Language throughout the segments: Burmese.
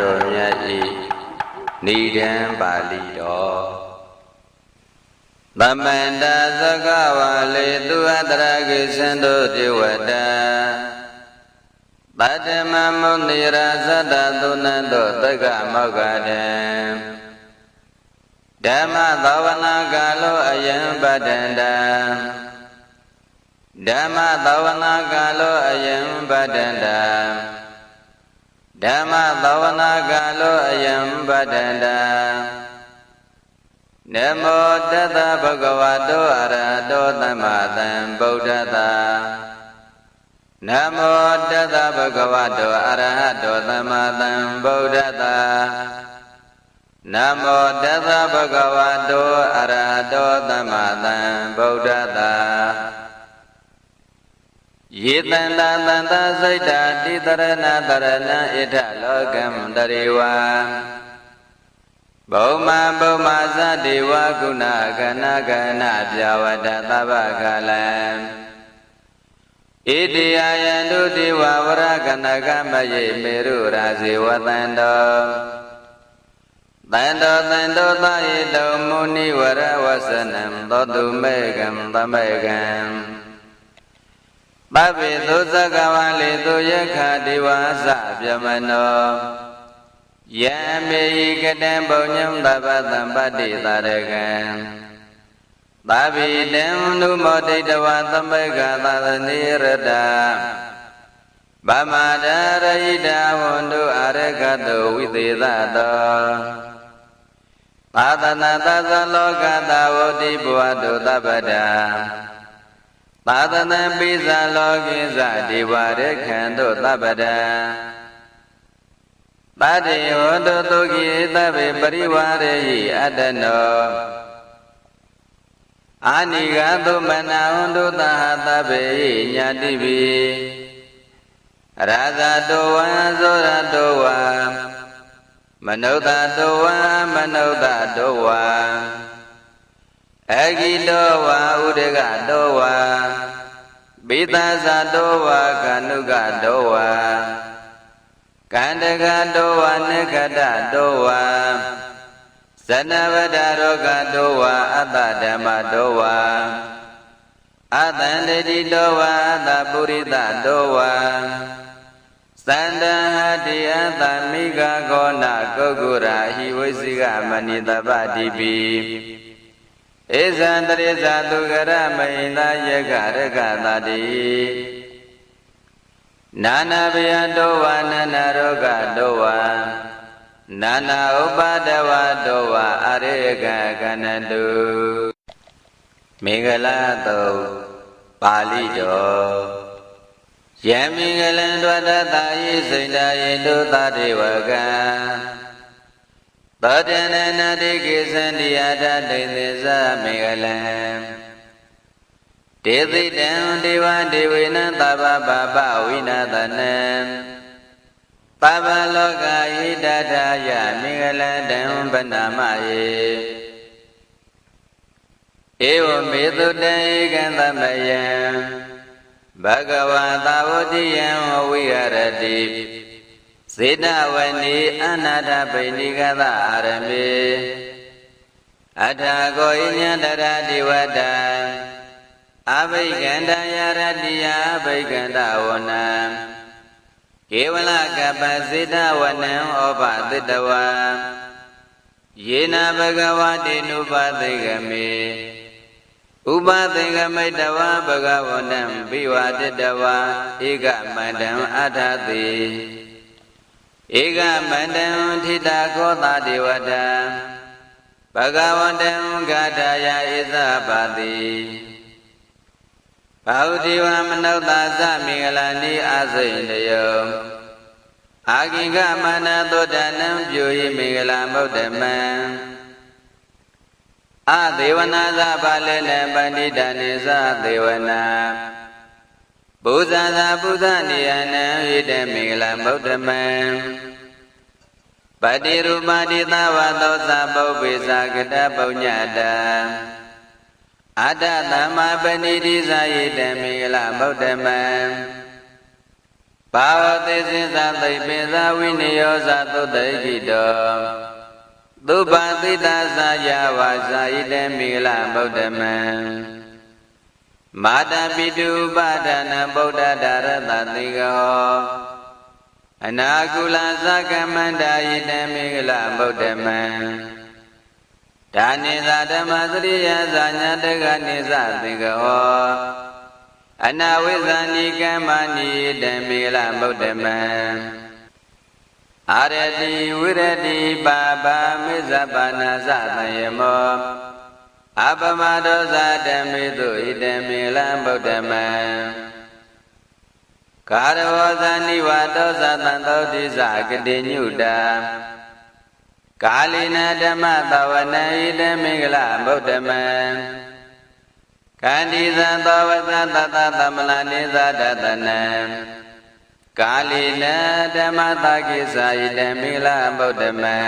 တော်မြတ်ဤနိဒံပါဠိတော်သမန္တသကဝါလေသူအတရကိသံတို့တိဝတ္တပတ္တမမုနိရာသတ္တသုဏ္ဏတို့တက္ကမောက္ခတံဓမ္မသဝနာကာလောအယံပတ္တန္တံဓမ္မသဝနာကာလောအယံပတ္တန္တံ ဓမ္မသဝနာကာလောအယံပတ္တန္တံနမောတတဗုဒ္ဓဝါတောအရဟတောသမ္မာသမ္ဗုဒ္ဓတာနမောတတဗုဒ္ဓဝါတောအရဟတောသမ္မာသမ္ဗုဒ္ဓတာနမောတတဗုဒ္ဓဝါတောအရဟတောသမ္မာသမ္ဗုဒ္ဓတာ ယေတန္တာတန္တာစိတ်တာတိတရဏတရဏဣထလောကံတရေဝံဘုံမဘုံမသတိဝကုဏကဏကဏပြဝတ္တသဗ္ဗကလံဣတိယယံတုတိဝဝရကဏကမယေမေရုရာဇေဝတန္တောတန္တောတန္တောသယေတုမုနိဝရဝဆနံသောတုမေကံသမေကံ ပပိသုသကဝလေသူယခတိဝါစပြမနောယံမေယိကတံဘုံညံသဗ္ဗတံပတ္တိသာရကံသာဘိတံနုမောဒိတဝသမေကသာသနိရတဗမာဒရဟိတဝန္တုအရကတောဝိသေသတောသာသနာသသလောကတာဝတိဘဝတုသဗ္ဗတံ သာသနံပိဇာလောကိဇဒေဝရခန္တုသဗ္ဗတံပတိဟောတုသုခိသဗ္ဗေပရိဝရေဟိအတ္တနောအာနိဂသုမနာဟွန်တုသဟသဗ္ဗေညာတိပိရာဇတောဝံသောရတောဝံမနုဿတောဝံမနုဿတောဝံ အဂိတောဝါဥဒကတောဝါပိသဇာတောဝါကနုကတောဝါကန္တကတောဝါနိခတတောဝါဇနဝဒရောဂတောဝါအတ္တဓမ္မတောဝါအတန္တတိတောဝါအတ္တပုရိသတောဝါသန္တဟတိအတ္တမိဂဂောနကုက္ကုရာဟိဝိစိကမဏိတပတိပိ ဧဇံတရိဇာသူကရမိန်သာယကရကတာတိနာနာဘယတောဝနာနာရောဂတောဝနာနာဥပါဒဝတောဝအရိကကဏတုမင်္ဂလာတုံပါဠိတော်ယံမင်္ဂလံဒဝတတာယိစိန္ဒယေတုသတေဝကံ သောတနနာတိကိသန္တိယတာဒိသေဇမင်္ဂလံဒေသိတံဒေဝဒေဝေနသဗ္ဗပါပဝိနာသနံသဗ္ဗလောကဣတထာယမင်္ဂလတံဗနာမယေဧဝမေတုတံဧကံသမယံဘဂဝါသာဝတိယံဝိဟရတိ စေတဝနီအနာတပိဏိကသအာရမေအထာကိုဣညတရတိဝတံအဘိကန္တယရတိယအဘိကန္တဝနံကေဝလကပ္ပစေတဝနံဩပသတ္တဝံယေနဘဂဝတိနုပသိကမေဥပသိကမိတဝဘဂဝနံဘိဝတတဝဧကမန္တံအထတိ ဧကမန္တံထိတာခောတာဒေဝတံဘဂဝန္တံဂါထာယဣသပါတိဘာဝတိဝမနုဿာသမင်္ဂလာနိအာစိန်တယောအာဂိကမနသောတနံပြိုဤမင်္ဂလာမုဒ္ဓမံအဒေဝနာသပါလေနပဏိတနိသဒေဝနာ ဘုဇာသာဘုဇနိယနံဣတမင်္ဂလာမုဒ္ဓမံပတိရူပတိသဝသောသပုပ္ပိသကတပုညတံအတ္တသမ္မာပဏိတိဇာယိတံမင်္ဂလဗုဒ္ဓမံဘာဝသေစင်သာသိပ္ပိသဝိနိယောဇသုတ္တိကိတောသုပံတိတသာယဝါစာဣတေမိလဗုဒ္ဓမံ မာတပိတုပါဒနာဗုဒ္ဓဒါရတတိကောအနာကုလသကမန္တာဣတေမိလဗုဒ္ဓမံဒါနိသာဓမ္မသရိယဇာညာတကနိသသင်္ကောအနာဝိဇာနိကမ္မနိတမေလဗုဒ္ဓမံအာရတိဝိရတိပါပါမိဇပါဏသသယမော အပမဒောဇာဓမ္မေတုဣတမေလဗုဒ္ဓမံကာရဝဇာနိဝတောဇာတံသောတိဇဂတိညုတာကာလိနဓမ္မသဝနဣတမေကလဗုဒ္ဓမံကန္တိသံသောဝသတတသမလနိသဒတနံကာလိနဓမ္မသကိသဣတမေလဗုဒ္ဓမံ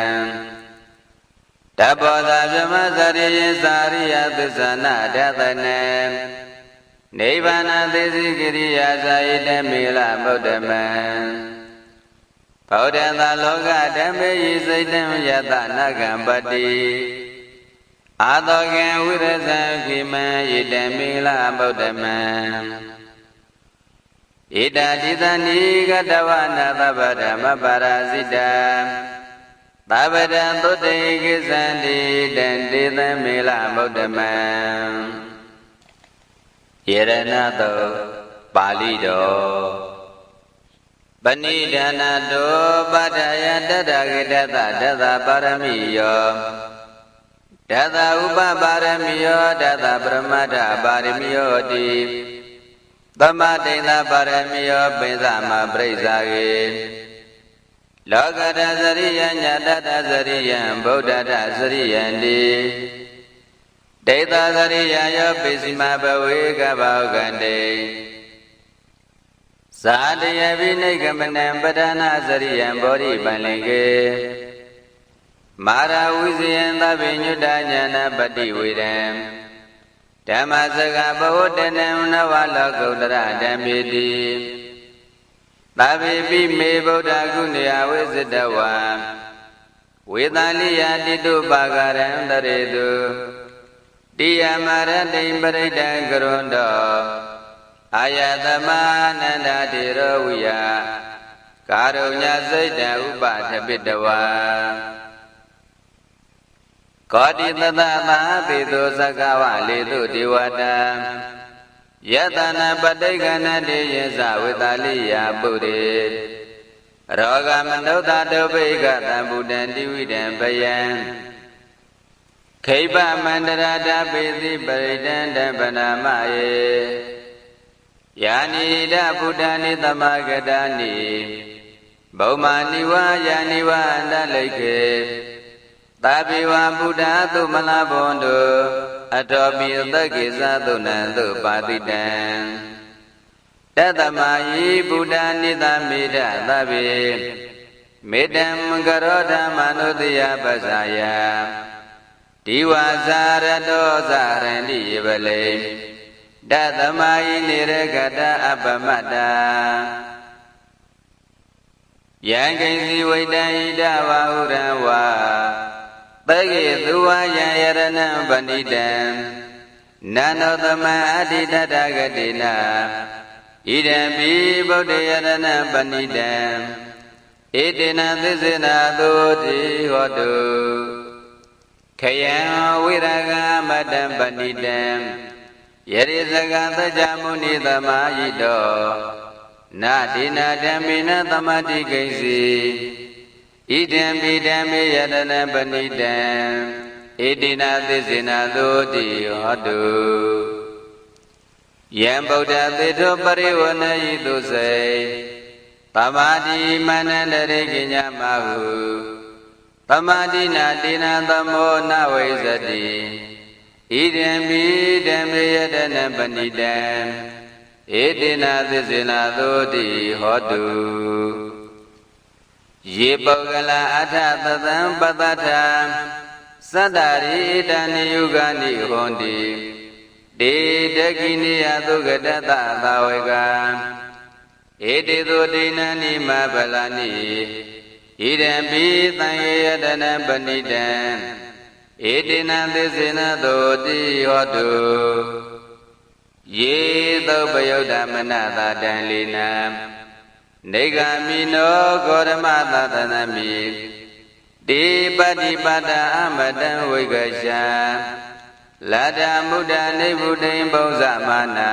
တဘောဇဗြဟ္မဇရိယသာရိယသစ္ဆနာဒသနံနိဗ္ဗာန်သေစီကိရိယာဇာဣတမေလဗုဒ္ဓမံဗုဒ္ဓသာလောကဓမ္မေယိစိတ်တံယတနာကံပတိအာတောကံဝိရဇံခိမံဣတမေလဗုဒ္ဓမံဣတတိသဏိကတဝနာသဗ္ဗဓမ္မပါရာဇိတ သဗ္ဗတံသုတေကိသံတိတံတေသမေလဗုဒ္ဓမံယေရဏတောပါဠိတော်ပဏိဒါနတောပတ္ထယတတ္တဂတတတတပါရမိယောတတဥပပါရမိယောတတပရမတ္ထပါရမိယောတိသမတိန်သာပါရမိယောပိသမပရိစ္ဆာကေ လောကတသရိယညတတသရိယံဗုဒ္ဓတသရိယံတိဒိဋ္ဌသရိယယောပိစီမဘဝေကဘောကန္တေဇာတယပိနိကမနံပဒနာသရိယံဘောဓိပန္လင်ကေမာရဝိဇယံသဗ္ဗညုတညာနာပတိဝေရံဓမ္မစကဘဝတနံနဝလောကုတ္တရဓမ္မေတိ သဗ္ဗေပိမေဗုဒ္ဓကုဏယဝိဇတဝံဝေသလိယတိတုပါကရံတရေတုတိယမရတိပရိဒံကရွန်တောအာယသမနန္ဒတိရောဝိယကာရုညစိတ်တဥပထပိတဝါကောတိတသသာပိတုသကဝလေတုဒေဝတာ ယတနာပဋိက္ခဏတိယဇဝေတလိယပုရိရောဂမနုဿတုပိကသံဗုဒ္ဓံတိဝိတံပယံခိဗမန္တရာတပိသိပရိဒံတပနာမယေယာနိဒဗုဒ္ဓနိသမဂတနိဘုံမာနိဝါယာနိဝါအန္တလိခေသာပိဝဗုဒ္ဓသုမလဘွန်တု အတောပိသက္ကိသသုနံသုပါတိတံတတမယိဗုဒ္ဓနိသမေတသဗ္ဗေမေတ္တံကရောဓမ္မနုတယပဇာယဒီဝါဇာရတောဇာရဏိယပလေတသမယိနေရကတအပမတ္တာယံကိစီဝိတံဣဒဝါဟုရံဝါ သကေသူဝါယံယရဏံပဏိတံနန္ဒောသမအဋ္ဌိတတဂတိနာဣဒံပိဗုဒ္ဓယရဏံပဏိတံဣတိနသစ္စေနာသုတိဟောတုခယံဝိရဂမတံပဏိတံယရိစကသကြမုနိသမာယိတောနာဒိနာဓမ္မိနသမတိကိဉ္စီ ဣဒံပိဓမ္မေယတနပဏိတံဣတိနာသစ္စေနာသုတိဟောတုယံဗုဒ္ဓသေတောပရိဝဏယိတုစေသမာတိမနန္တရေကိညာမဟုသမာတိနာတိနာသမောနဝိဇတိဣဒံပိဓမ္မေယတနပဏိတံဣတိနာသစ္စေနာသုတိဟောတု ယေပုဂ္ဂလအထသသံပတ္တထသတ္တရိဣတနိယုဂာနိဟွန်တိတေတကိနိယသုကတတသာဝေကဧတေသောဒိဏနိမဗလာနိဣဒံပိသံယေယတနံပဏိတံဧတေနသစ္စေနသောတိဟောတုယေသုပယုတ်တမနတာတံလေနံ နေဂာမိနောဂောရမသတနမိတိပတိပတ္တအမတံဝိကရှာလာတမုဒ္ဒနိဗ္ဗုဒိံဘုဇမနာ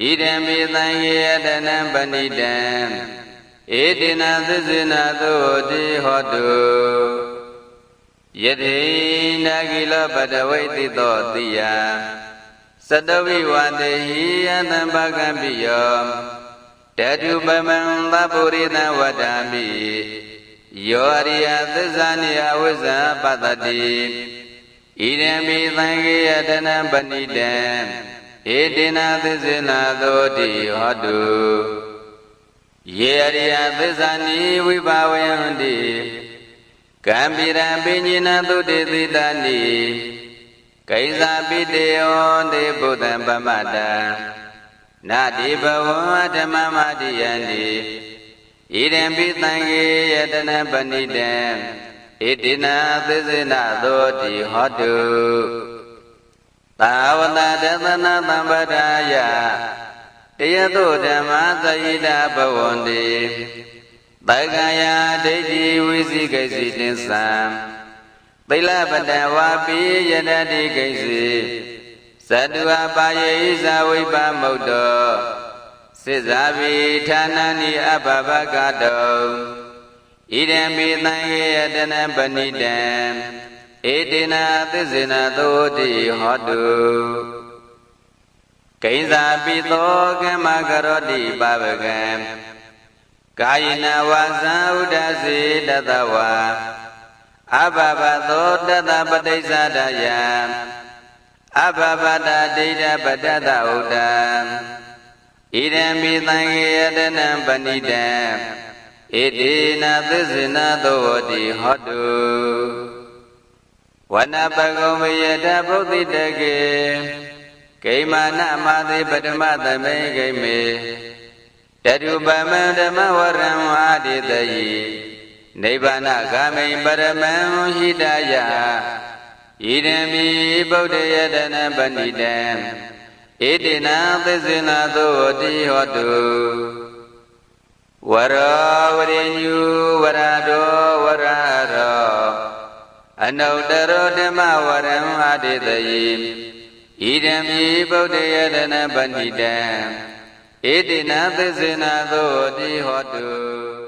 ဣဒံမေသံယေယတနံပဏိတံဧတေနသစ္စေနသောတိဟောတုယတိနာဂိလပတဝိတိသောတိယသတဝိဝတေဟိယတံဘဂံပိယော တတုပမံသဗ္ဗုရိသံဝတ္တမိယောရိယသစ္စာနိအဝိဇ္ဇာပတ္တိဣဒံမိသံဃေယတနံပဏိတံဧတေနသစ္စေနာသောတိဟောတုယေရိယသစ္စာနိဝိဘာဝယံတိကံပိရံပိညိနသုတေတိတနိကိစ္စာပိတေယောတိဘုဒ္ဓံပမတ္တံ နာတိဘဝဓမ္မမတိယံတိဣဒံပိသံဃေယတနံပဏိတံဣတိနာသစ္စေနသောတိဟောတုသာဝတတသနာသမ္ပဒါယတယတုဓမ္မသယိတာဘဝန္တိတက္ကယာဒိဋ္ဌိဝိသိကိစီတင်္သံသိလပတဝါပိယတတိကိစီ သတ္တုအပါယေဣဇဝိပမုတ်တောစိဇာပိဌာနာနိအဘဘကတောဣဒံပိသံယေယတနံပဏိတံဧတေနသစ္စေနသောတိဟောတုကိဉ္စာပိသောကမကရောတိပပကံကာယနာဝါဇံဥဒ္ဒစေတတဝါအဘဘသောတတပတိစ္ဆဒယံ အဘဘတဒိဋ္ဌပတ္တဥဒ္ဒံဣဒံမိသံဃေယတနံပဏိတံဣတိနာသစ္စေနသောတိဟောတုဝနပကုံဝေယတဗုဒ္ဓိတကေဂိမာနမသေပထမသမေဂိမေတတုပမံဓမ္မဝရံဝါတိတယိနိဗ္ဗာနဂာမိပရမံဟိတယ ဣဒံမိဗုဒ္ဓယတနပဏိတံဣတိနာသစ္စေနာသောတိဟောတုဝရောဝရိညုဝရတောဝရရောအနုတ္တရောဓမ္မဝရံအာတိတယေဣဒံမိဗုဒ္ဓယတနာပဏိတံဣတိနာသစ္စေနာသောတိဟောတု